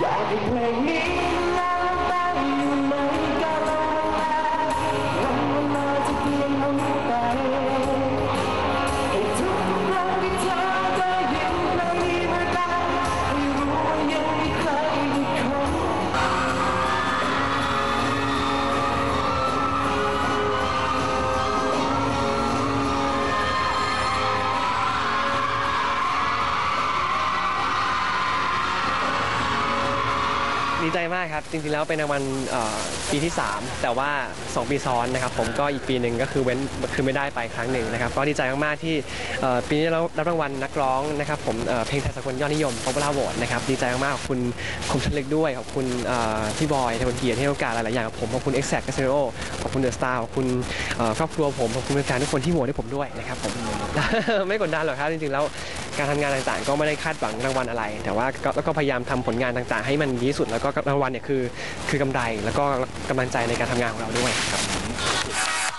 อยาก ดีใจมากครับ จริงๆแล้วเป็นรางวัลเอ่อปีที่ 3 แต่ว่า 2 ปีซ้อนนะครับ ผมก็อีกปีหนึ่งก็คือเว้นคือไม่ได้ไปครั้งหนึ่งนะครับก็ดีใจมากๆที่เอ่อปีนี้เรารับรางวัลนักร้องนะครับผมเอ่อเพลงไทยสากลยอดนิยม Popular Award นะครับดีใจมากๆขอบคุณคมชล็กด้วยขอบคุณเอ่อพี่บอยเทวันเกียรติให้โอกาสหลายๆอย่างกับผมขอบคุณ Exact c a s i o ขอบคุณเดอะสตาร์ขอบคุณเอ่อครอบครัวผมขอบคุณแฟนๆทุกคนที่โหวตให้ผมด้วยนะครับผม ไม่กดดันหรอกครับจริงๆแล้ว การทำงานต่างๆ ก็ไม่ได้คาดหวังรางวัลอะไร แต่ว่าก็แล้วก็พยายามทำผลงานต่างๆ ให้มันดีที่สุดแล้วก็รางวัลเนี่ยคือ คือกำไรแล้วก็กำลังใจในการทำงานของเราด้วยครับ